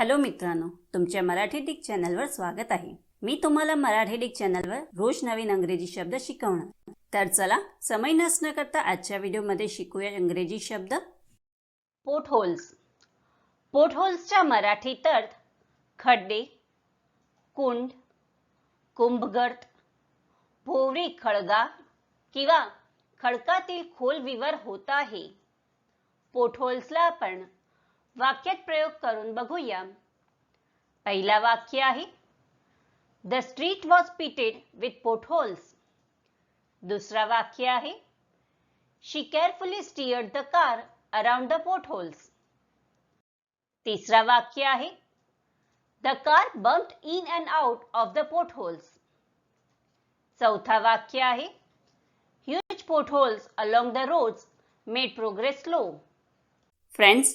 Hello मित्रांनो तुमच्या Marathi Dick चॅनलवर स्वागत आहे. मी तुम्हाला मराठी डिक चॅनलवर रोज नवीन अंग्रेजी शब्द शिकवणार. तर चला समय नसणं करता आजच्या व्हिडिओमध्ये शिकूया इंग्रजी शब्द. पोटहोल्स पोटहोल्सच्या मराठीत अर्थ खड्डे कुंड कुंभगर्त भोवरी खळगा किंवा खडकातील खोल विवर होत आहे. पोटहोल्सला आपण वाक्यात प्रयोग करून बघूया. पहिला वाक्य आहे the street was pitted with potholes दुसरा वाक्य आहे she carefully steered the car around the potholes तिसरा वाक्य आहे the car bumped in and out of the potholes चौथा वाक्य आहे huge potholes along the roads made progress slow friends